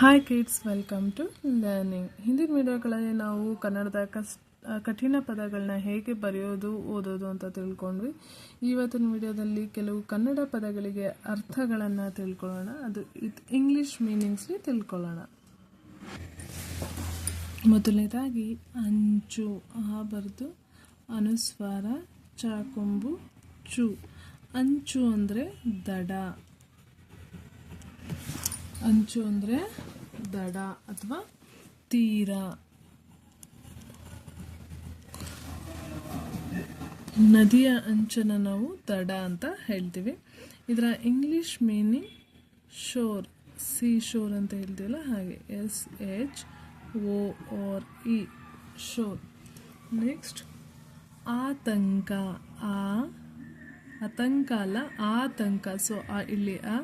Hi kids welcome to learning ಹಿಂದಿನ ವಿಡಿಯೋಗಳಲ್ಲಿ ನಾವು ಕನ್ನಡದ ಕಸ್ ಕಠಿಣ ಪದಗಳನ್ನ ಹೇಗೆ ಬರೆಯೋದು, ಓದೋದು ಅಂತ ತಿಳ್ಕೊಂಡ್ವಿ. ಇವತ್ತಿನ ವಿಡಿಯೋದಲ್ಲಿ ಕೆಲವು ಕನ್ನಡ ಪದಗಳಿಗೆ ಅರ್ಥಗಳನ್ನು ತಿಳ್ಕೊಳ್ಳೋಣ. ಅದು ಇತ್ ಇಂಗ್ಲೀಷ್ ಮೀನಿಂಗ್ಸ್ಲಿ ತಿಳ್ಕೊಳ್ಳೋಣ. ಮೊದಲನೇದಾಗಿ, ಅಂಚು ಆ ಬರೆದು ಅನುಸ್ವಾರ, ಚಾಕೊಂಬು, ಚು. ಅಂಚು ಅಂದರೆ ದಡ. ಅಂಚು ಅಂದರೆ ದಡ ಅಥವಾ ತೀರ. ನದಿಯ ಅಂಚನ ನಾವು ದಡ ಅಂತ ಹೇಳ್ತೀವಿ. ಇದರ English meaning shore sea shore ಅಂತ ಹೇಳ್ತೀವಲ್ಲ ಹಾಗೆ. S H O R E, shore. Next, ಆತಂಕ, ಆ, ಆತಂಕ ಅಲ್ಲ, ಆತಂಕ. ಸೊ, ಆ, ಇಲ್ಲಿ, ಆ,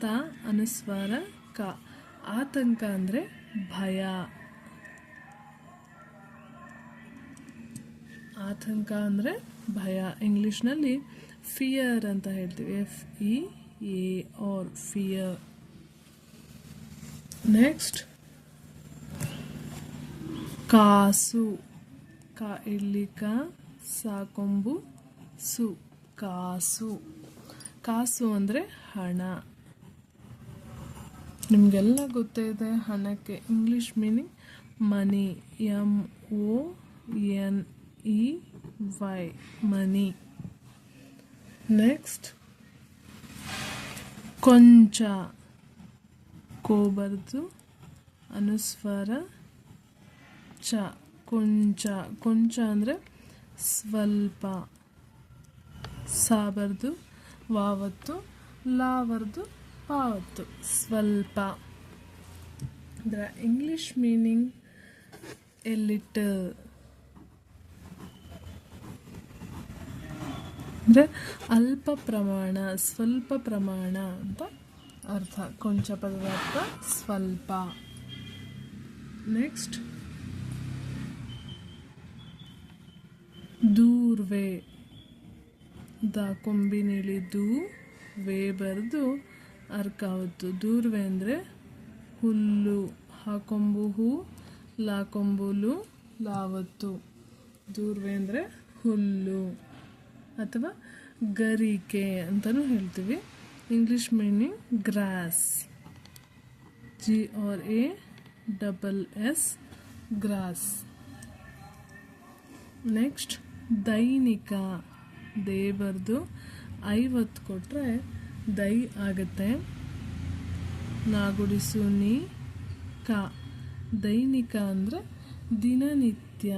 ತ, ಅನುಸ್ವಾರ, ಕ. ಆತಂಕ ಅಂದರೆ ಭಯ. ಆತಂಕ ಅಂದರೆ ಭಯ. ಇಂಗ್ಲೀಷ್ನಲ್ಲಿ ಫಿಯರ್ ಅಂತ ಹೇಳ್ತೀವಿ. F E A R fear next ಕಾಸು. ಕಾ ಇಲ್ಲಿ ಕ, ಸಾಕೊಂಬು, ಸು, ಕಾಸು. ಕಾಸು ಅಂದರೆ ಹಣ. ನಿಮಗೆಲ್ಲ ಗೊತ್ತೇ ಇದೆ ಹಣಕ್ಕೆ English meaning money M O N E Y money next ಕೊಂಚ, ಕೋಬರ್ದು, ಅನುಸ್ವರ, ಚ, ಕೊಂಚ. ಕೊಂಚ ಅಂದರೆ ಸ್ವಲ್ಪ, ಸಾಬರ್ದು, ವಾವತ್ತು, ಲಾವರ್ದು ಪಾವತ್ತು ಸ್ವಲ್ಪ ದ ಇಂಗ್ಲಿಷ್ ಮೀನಿಂಗ್ ಎ ಅಂದರೆ ಅಲ್ಪ ಪ್ರಮಾಣ, ಸ್ವಲ್ಪ ಪ್ರಮಾಣ ಅಂತ ಅರ್ಥ. ಕೊಂಚ ಪದದ ಅರ್ಥ ಸ್ವಲ್ಪ. ನೆಕ್ಸ್ಟ್ ದೂರ್ವೆ. ದ ಕೊಂಬಿನಿಳಿದು, ವೇ ಬರೆದು ಅರ್ಕಾವತ್ತು ದೂರ್ವೆ ಅಂದರೆ ಹುಲ್ಲು ಹಾಕೊಂಬು ಹೂ ಲಾಕೊಂಬುಲು ಲಾವತ್ತು ದೂರ್ವೆ ಅಂದರೆ ಹುಲ್ಲು ಅಥವಾ ಗರಿಕೆ ಅಂತಲೂ ಹೇಳ್ತೀವಿ. English meaning grass G R A double S grass next ದೈನಿಕ. ದೇವರದು ಐವತ್ತು ಕೊಟ್ಟರೆ ದೈ ಆಗುತ್ತೆ. ನಾಗುಡಿಸು ನಿ ಕ. ದೈನಿಕ ಅಂದರೆ ದಿನನಿತ್ಯ.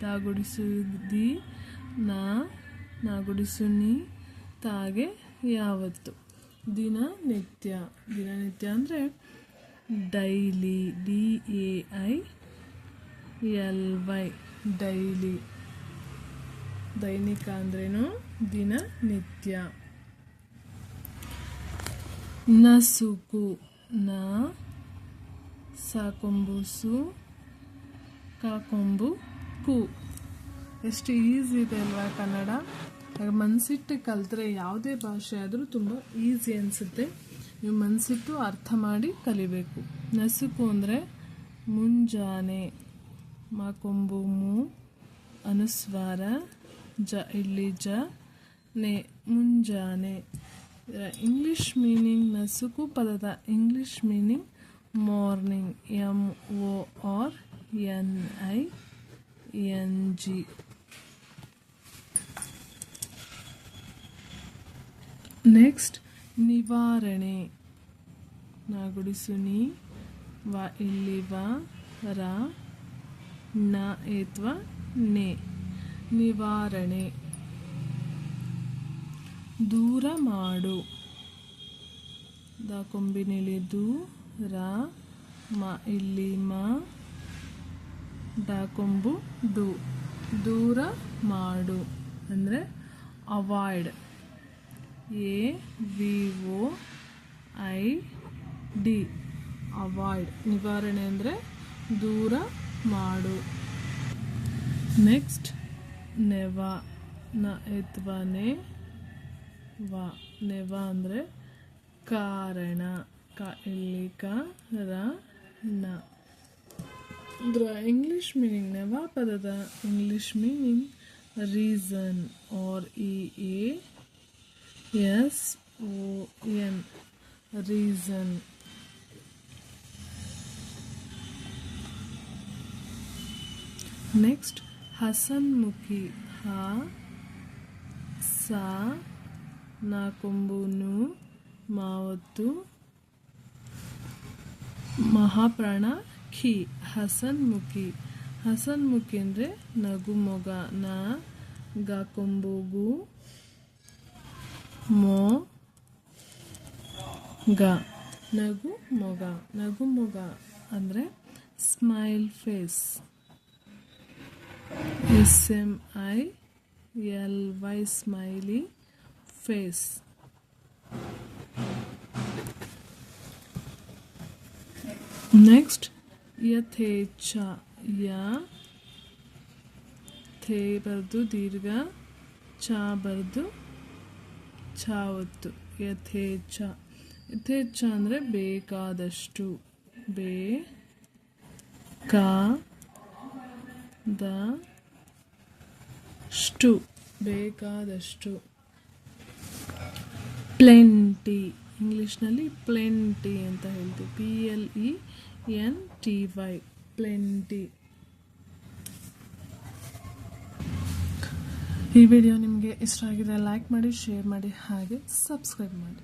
ದಾಗುಡಿಸು ದಿ ನಾ ನಾಗುಡಿಸು ನಿ ತಾಗೆ ಯಾವತ್ತು? ದಿನನಿತ್ಯ. ದಿನನಿತ್ಯ ಅಂದರೆ daily. D A I L Y daily. ದೈನಿಕ ಅಂದ್ರೇನು ದಿನನಿತ್ಯ. ನಸುಕು ನ ಸಾಕೊಂಬುಸು ಕಾಕೊಂಬು ಕು ಎಷ್ಟು ಈಸಿ ಇದೆ ಅಲ್ವಾ ಕನ್ನಡ? ಹಾಗೆ ಮನಸ್ಸಿಟ್ಟು ಕಲಿತ್ರೆ ಯಾವುದೇ ಭಾಷೆ ಆದರೂ ತುಂಬ ಈಸಿ ಅನಿಸುತ್ತೆ. ನೀವು ಮನಸ್ಸಿಟ್ಟು ಅರ್ಥ ಮಾಡಿ ಕಲಿಬೇಕು. ನಸುಕು ಅಂದರೆ ಮುಂಜಾನೆ, ಮಾಕೊಂಬು, ಮು, ಅನುಸ್ವಾರ, ಜ, ಇಲ್ಲಿ ಜ, ನೆ, ಮುಂಜಾನೆ. ಇದರ ಇಂಗ್ಲಿಷ್ ಮೀನಿಂಗ್ ನಸುಕು ಪದದ English meaning morning M O R N I N G next ನಿವಾರಣೆ. ನಾಗುಡಿಸು ನೀ, ವ ಇಲ್ಲಿ ವ, ರ, ನ ಏತ್ವ ನೆ. ನಿವಾರಣೆ. ದೂರ ಮಾಡು. ದ ಕೊಂಬಿನಲ್ಲಿ ದೂ ರ ಮ, ಇಲ್ಲಿ ಮ, ಡ ಕೊಂಬು ಡು ದೂರ ಮಾಡು. ಅಂದರೆ avoid A, V O I, D. Avoid ನಿವಾರಣೆ ಅಂದರೆ ದೂರ ಮಾಡು. ನೆಕ್ಸ್ಟ್, ನೆವ, ನ ಎತ್ವನೆ ವ ನೆವ ಅಂದರೆ ಕಾರಣ, ಕ, ಇಲ್ಲಿ, ಕ, ರ, ನ. ಇದರ ಇಂಗ್ಲಿಷ್ ಮೀನಿಂಗ್ ನೆವ ಪದದ English meaning reason R E A S O N reason next ಹಸನ್ಮುಖಿ ಹ ಸಾ ಕೊಂಬುನು ಮಾವತ್ತು ಮಹಾಪ್ರಾಣ ಖಿ ಹಸನ್ಮುಖಿ. ಹಸನ್ಮುಖಿ ಅಂದರೆ ನಗು ಮೊಗ. ನ ಕೊಂಬುಗು ಮೊ ಗ. ನಗು ಮೊಗ. ನಗು ಮೊಗ ಅಂದರೆ smile face. S M I L Y smiley face next ಯಥೇಚ್ಛ ಯ ಥೇ ಬರೆದು ದೀರ್ಘ ಚ ಬರೆದು ಛ ಒತ್ತು ಯಥೇಚ್ಛ ಯಥೇಚ್ಛ ಅಂದರೆ ಬೇಕಾದಷ್ಟು. ಬೇ ಕಾ ದ ಷ್ಟು ಬೇಕಾದಷ್ಟು. ಪ್ಲೆಂಟಿ, ಇಂಗ್ಲೀಷ್ನಲ್ಲಿ ಪ್ಲೆಂಟಿ ಅಂತ ಹೇಳ್ತೀವಿ. P L E N T Y plenty. ಈ ವಿಡಿಯೋ ನಿಮಗೆ ಇಷ್ಟ ಆಗಿದೆ ಲೈಕ್ ಮಾಡಿ ಶೇರ್ ಮಾಡಿ, ಹಾಗೆ ಸಬ್ಸ್ಕ್ರೈಬ್ ಮಾಡಿ.